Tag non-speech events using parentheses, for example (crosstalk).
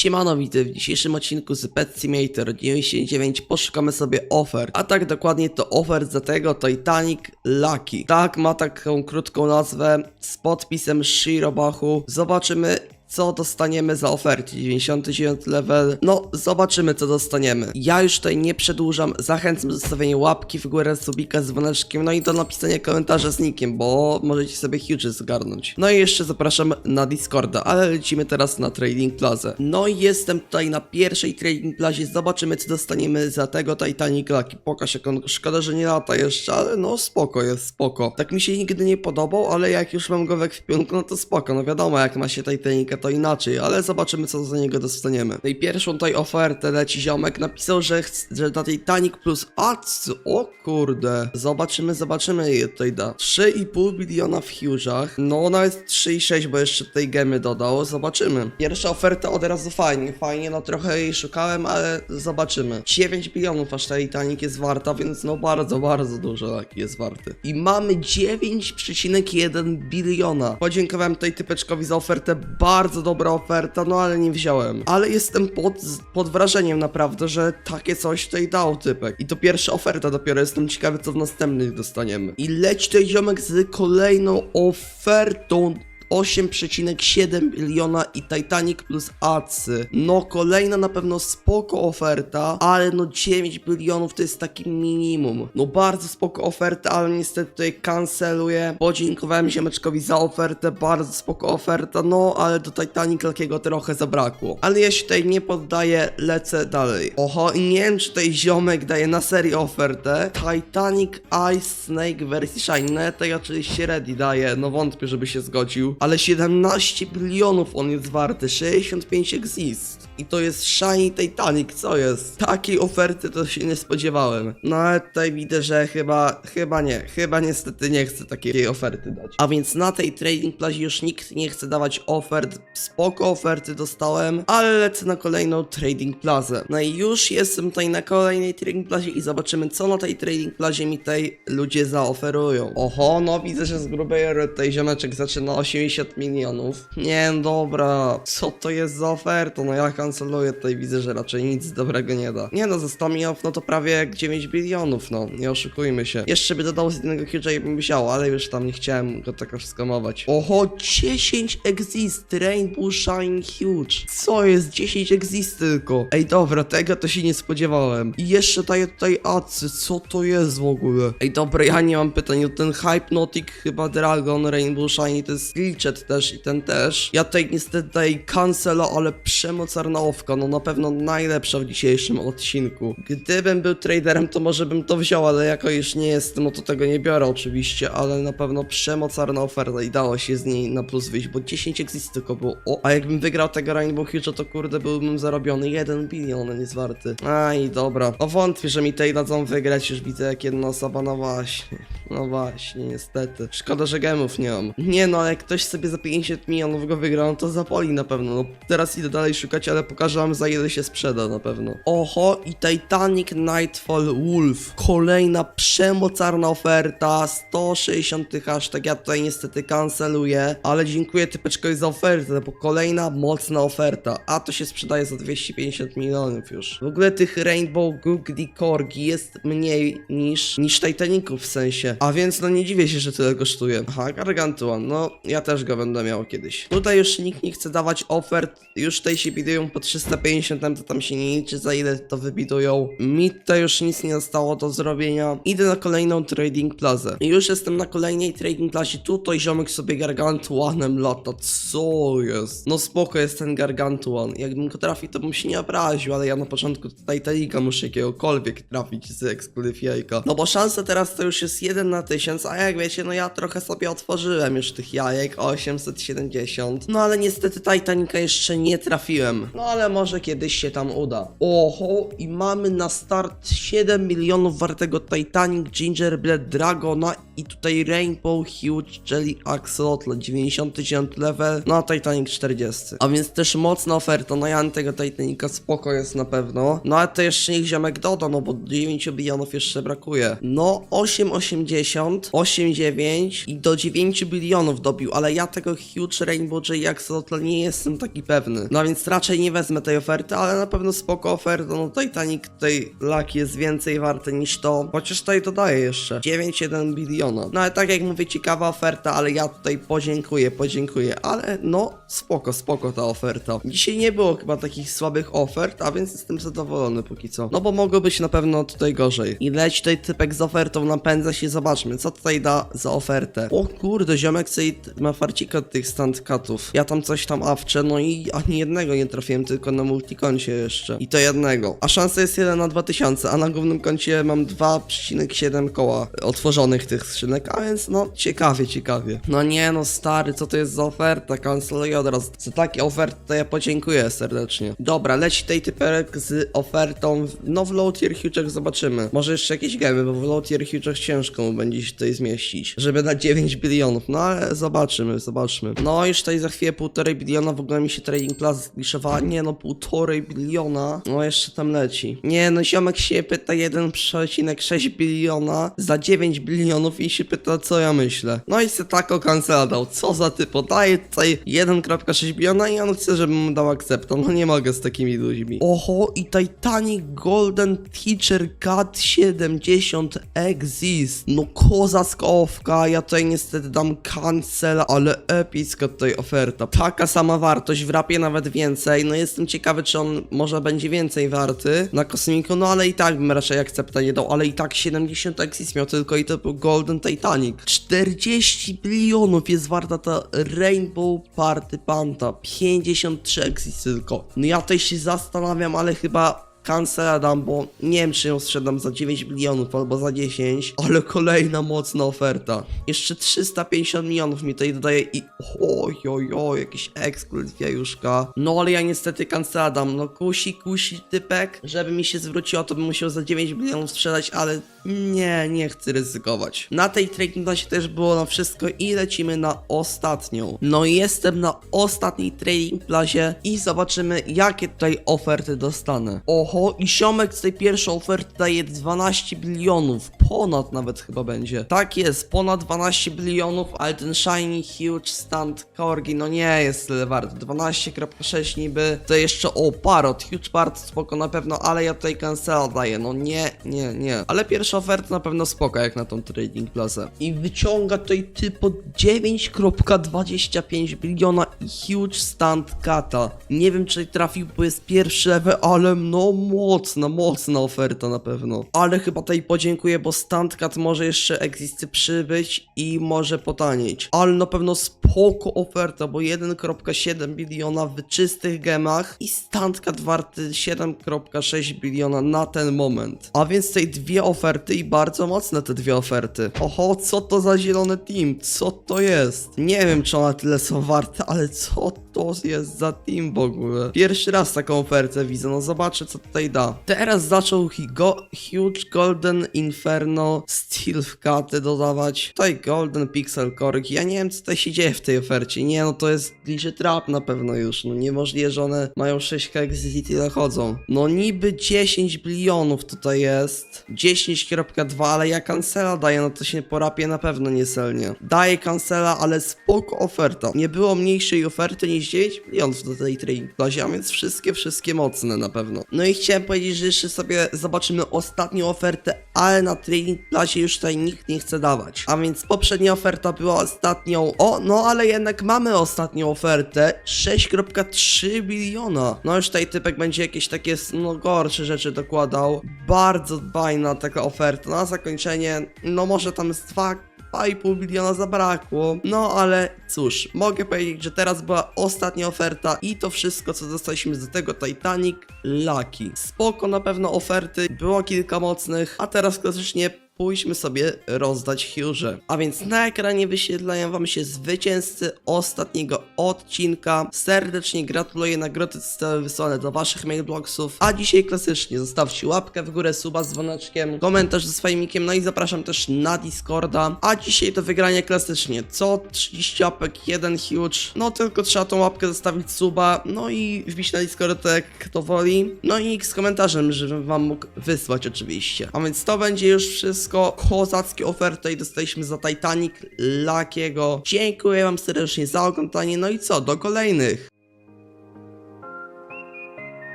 Siemano, widzę w dzisiejszym odcinku z Pet Simulator 99 poszukamy sobie ofert, a tak dokładnie to ofert za tego Titanic Lucky. Tak, ma taką krótką nazwę z podpisem Shirobachu. Zobaczymy co dostaniemy za oferty. 99 level. No, zobaczymy, co dostaniemy. Ja już tutaj nie przedłużam. Zachęcam do zostawienia łapki w górę, subika z dzwoneczkiem, no i do napisania komentarza z nickiem, bo możecie sobie huge zgarnąć. No i jeszcze zapraszam na Discorda, ale lecimy teraz na Trading Plaza. No i jestem tutaj na pierwszej Trading Plazie. Zobaczymy, co dostaniemy za tego Titanic Lucky. Pokaż, jak on. Szkoda, że nie lata jeszcze, ale no spoko jest, spoko. Tak mi się nigdy nie podobał, ale jak już mam go we krwionku, no to spoko. No wiadomo, jak ma się Titanica, to inaczej, ale zobaczymy, co za niego dostaniemy. No i pierwszą tutaj ofertę leci ziomek, napisał, że, chc- że na Titanic plus Ads, o kurde. Zobaczymy, zobaczymy ile tutaj da. 3,5 biliona w huge'ach, no nawet 3,6, bo jeszcze tutaj gemy dodał, zobaczymy. Pierwsza oferta od razu fajnie, fajnie, no trochę jej szukałem, ale zobaczymy. 9 bilionów aż ta Titanic jest warta, więc no bardzo, bardzo dużo taki jest warty. I mamy 9,1 biliona. Podziękowałem tutaj typeczkowi za ofertę, bardzo dobra oferta, no ale nie wziąłem. Ale jestem pod, pod wrażeniem naprawdę, że takie coś tutaj dał typek. I to pierwsza oferta, dopiero jestem ciekawy, co w następnych dostaniemy. I leci tutaj ziomek z kolejną ofertą 8,7 biliona i Titanic plus Acy. No kolejna na pewno spoko oferta, ale no 9 bilionów to jest taki minimum. No bardzo spoko oferta, ale niestety tutaj kanceluję. Podziękowałem ziomeczkowi za ofertę, bardzo spoko oferta, no ale do Titanic takiego trochę zabrakło. Ale ja się tutaj nie poddaję, lecę dalej. Oho, nie wiem czy tutaj ziomek daje na serio ofertę. Titanic Ice Snake wersji Shine, tutaj oczywiście ready daje, no wątpię żeby się zgodził. Ale 17 bilionów on jest warty, 65 exist. I to jest Shiny Titanic, co jest? Takiej oferty to się nie spodziewałem. No ale tutaj widzę, że chyba, chyba nie, chyba niestety nie chcę takiej oferty dać. A więc na tej trading plazie już nikt nie chce dawać ofert, spoko oferty dostałem, ale lecę na kolejną trading plazę. No i już jestem tutaj na kolejnej trading plazie i zobaczymy co na tej trading plazie mi tutaj ludzie zaoferują. Oho, no widzę, że z grubej tutaj ziomeczek zaczyna 80 milionów. Nie, no dobra, co to jest za oferta? No ja kanceluję tutaj, widzę, że raczej nic dobrego nie da. Nie no, za 100 milionów, no to prawie jak 9 bilionów, no, nie oszukujmy się. Jeszcze by dodał z jednego i bym wziął, ale już tam nie chciałem go tak skamować. Oho, 10 exist, Rainbow Shine Huge. Co jest? 10 exist tylko. Ej, dobra, tego to się nie spodziewałem. I jeszcze daje tutaj acy, co to jest w ogóle? Ej, dobra, ja nie mam pytań, ten Hypnotic chyba Dragon, Rainbow Shine, to jest glitchet też i ten też. Ja tutaj niestety daję cancela, ale przemocarna owka, no na pewno najlepsza w dzisiejszym odcinku. Gdybym był traderem, to może bym to wziął, ale jako już nie jestem, no to tego nie biorę oczywiście, ale na pewno przemocarna oferta i dało się z niej na plus wyjść, bo 10 exist tylko było. O, a jakbym wygrał tego Rainbow Huge, to kurde byłbym zarobiony 1 bilion, on jest warty. Aj, dobra. No wątpię, że mi tej dadzą wygrać, już widzę jak jedna osoba, no właśnie. (laughs) No właśnie, niestety. Szkoda, że gemów nie mam. Nie no, jak ktoś sobie za 50 milionów go wygra, no to zapoli na pewno. No, teraz idę dalej szukać, ale pokażę wam za ile się sprzeda na pewno. Oho, i Titanic Nightfall Wolf. Kolejna przemocarna oferta, 160 hashtag, ja tutaj niestety kanceluję, ale dziękuję typeczkowi za ofertę, bo kolejna mocna oferta, a to się sprzedaje za 250 milionów już. W ogóle tych Rainbow Googly Corgi jest mniej niż, niż Titaniców w sensie, a więc no nie dziwię się, że tyle kosztuje. Aha, Gargantuan, no ja też go będę miał kiedyś. Tutaj już nikt nie chce dawać ofert, już tutaj się bidują po 350, tam to tam się nie liczy za ile to wybidują. Mi tutaj już nic nie zostało do zrobienia. Idę na kolejną trading plazę. I już jestem na kolejnej trading plazie, tutaj ziomek sobie Gargantuanem lata, co jest? No spoko jest ten Gargantuan, jakbym go trafił to bym się nie obraził, ale ja na początku tutaj Titanica muszę jakiegokolwiek trafić z ekskluzyw jajka. No bo szansa teraz to już jest 1 na 1000, a jak wiecie, no ja trochę sobie otworzyłem już tych jajek, 870. No ale niestety Titanica jeszcze nie trafiłem. No ale może kiedyś się tam uda. Oho, i mamy na start 7 milionów wartego Titanic Gingerbread Dragona i tutaj Rainbow Huge Jelly Axolotl 99 level, no a Titanic 40. A więc też mocna oferta, no ja tego Titanica spoko jest na pewno. No ale to jeszcze niech ziomek doda, no bo 9 bilionów jeszcze brakuje. No 8,80, 8,9 i do 9 bilionów dobił, ale ja tego Huge Rainbow Jelly Axolotl nie jestem taki pewny. No więc raczej nie nie wezmę tej oferty, ale na pewno spoko oferta, no Titanic tutaj Lucky jest więcej warte niż to, chociaż tutaj dodaję jeszcze 9,1 biliona. No ale tak jak mówię, ciekawa oferta, ale ja tutaj podziękuję, podziękuję, ale no spoko, spoko ta oferta. Dzisiaj nie było chyba takich słabych ofert, a więc jestem zadowolony póki co. No bo mogło być na pewno tutaj gorzej. I leć tutaj typek z ofertą, napędza się, zobaczmy, co tutaj da za ofertę. O kurde, ziomek sobie ma farcika tych standcutów. Ja tam coś tam awczę, no i ani jednego nie trafiłem, tylko na multikoncie jeszcze. I to jednego. A szansa jest 1 na 2000, a na głównym koncie mam 2,7 koła otworzonych tych skrzynek, a więc no ciekawie, ciekawie. No nie no stary, co to jest za oferta? Kanceluję od razu. Za takie oferty to ja podziękuję serdecznie. Dobra, leci tej typerek z ofertą, w- no w low tier huge'ach zobaczymy. Może jeszcze jakieś gemy, bo w low tier huge'ach ciężko mu będzie się tutaj zmieścić, żeby na 9 bilionów, no ale zobaczymy, zobaczmy. No już tutaj za chwilę półtorej biliona, w ogóle mi się trading plus zgliszowała, nie no półtorej biliona, no jeszcze tam leci. Nie no, ziomek się pyta 1,6 biliona za 9 bilionów i się pyta co ja myślę. No i se tako cancela dał, co za typo, daje tutaj 1,6 biliona i on chce, żebym mu dał akcepta, no nie mogę z takimi ludźmi. Oho, i Titanic Golden Teacher Cat 70 Exist, no kozaskowka, ja tutaj niestety dam cancel, ale epicka tutaj oferta. Taka sama wartość, w rapie nawet więcej, no jestem ciekawy, czy on może będzie więcej warty na kosmiku, no ale i tak bym raczej akcepta nie dał, ale i tak 70 Exist miał tylko i to był Golden Titanic. 40 bilionów jest warta ta Rainbow Party Panta, 53 Exist tylko. No ja tutaj się zastanawiam, ale chyba Cancela dam, bo nie wiem czy ją sprzedam za 9 milionów albo za 10, ale kolejna mocna oferta. Jeszcze 350 milionów mi tutaj dodaje i oj oj oj, jakiś ekskurs wiajuszka. No ale ja niestety Cancela dam, no kusi kusi typek, żeby mi się zwróciło to bym musiał za 9 milionów sprzedać, ale nie, nie chcę ryzykować. Na tej trading też było na wszystko i lecimy na ostatnią. No i jestem na ostatniej trading plazie i zobaczymy jakie tutaj oferty dostanę. Oho, i Siomek z tej pierwszej oferty daje 12 bilionów, ponad nawet chyba będzie. Tak jest, ponad 12 bilionów, ale ten shiny huge stand corgi, no nie jest tyle wart. 12,6 niby, to jeszcze o parot, huge part spoko na pewno, ale ja tutaj cancela daję, no nie, nie, nie. Ale pierwsza oferta na pewno spoko jak na tą trading plazę. I wyciąga tutaj typo 9,25 biliona i huge stand kata. Nie wiem czy trafił, bo jest pierwszy level, ale no mocna, mocna oferta na pewno. Ale chyba tutaj podziękuję, bo stand cat może jeszcze egzisty przybyć i może potanieć. Ale na pewno spoko oferta, bo 1,7 biliona w czystych gemach i stand cat warty 7,6 biliona na ten moment. A więc tutaj dwie oferty i bardzo mocne te dwie oferty. Oho, co to za zielony team? Co to jest? Nie wiem, czy one tyle są warte, ale co to jest za team w ogóle? Pierwszy raz taką ofertę widzę, no zobaczę co tutaj da. Teraz zaczął hi- go Huge Golden Inferno Steel Katy dodawać. Tutaj Golden Pixel Korg. Ja nie wiem co tutaj się dzieje w tej ofercie. Nie no, to jest glitchy trap na pewno już. No niemożliwe, że one mają 6 exit i tyle chodzą. No niby 10 bilionów tutaj jest. 10.2, ale ja cancela daję, no to się po rapie na pewno nie selnie. Daję cancela, ale spoko oferta. Nie było mniejszej oferty niż 9 milionów do tej trading plazie, a więc wszystkie, wszystkie mocne na pewno. No i chciałem powiedzieć, że jeszcze sobie zobaczymy ostatnią ofertę, ale na trading plazie już tutaj nikt nie chce dawać. A więc poprzednia oferta była ostatnią. O, no ale jednak mamy ostatnią ofertę. 6,3 biliona. No już tutaj typek będzie jakieś takie, no gorsze rzeczy dokładał. Bardzo dbajna taka oferta. Na zakończenie, no może tam z 2 2,5 biliona zabrakło. No ale cóż, mogę powiedzieć, że teraz była ostatnia oferta i to wszystko, co dostaliśmy z tego Titanic Lucky. Spoko na pewno oferty, było kilka mocnych, a teraz klasycznie pójdźmy sobie rozdać Huge. A więc na ekranie wyświetlają wam się zwycięzcy ostatniego odcinka. Serdecznie gratuluję, nagrody zostały wysłane do waszych mailboxów. A dzisiaj klasycznie zostawcie łapkę w górę, suba z dzwoneczkiem, komentarz ze swoim nickiem, no i zapraszam też na Discorda. A dzisiaj to wygranie klasycznie, co 30 łapek, jeden huge, no tylko trzeba tą łapkę zostawić suba, no i wbić na Discord jak kto woli. No i z komentarzem, żebym wam mógł wysłać oczywiście. A więc to będzie już wszystko. Kozackie oferty i dostaliśmy za Titanic Lakiego. Dziękuję wam serdecznie za oglądanie, no i co, do kolejnych.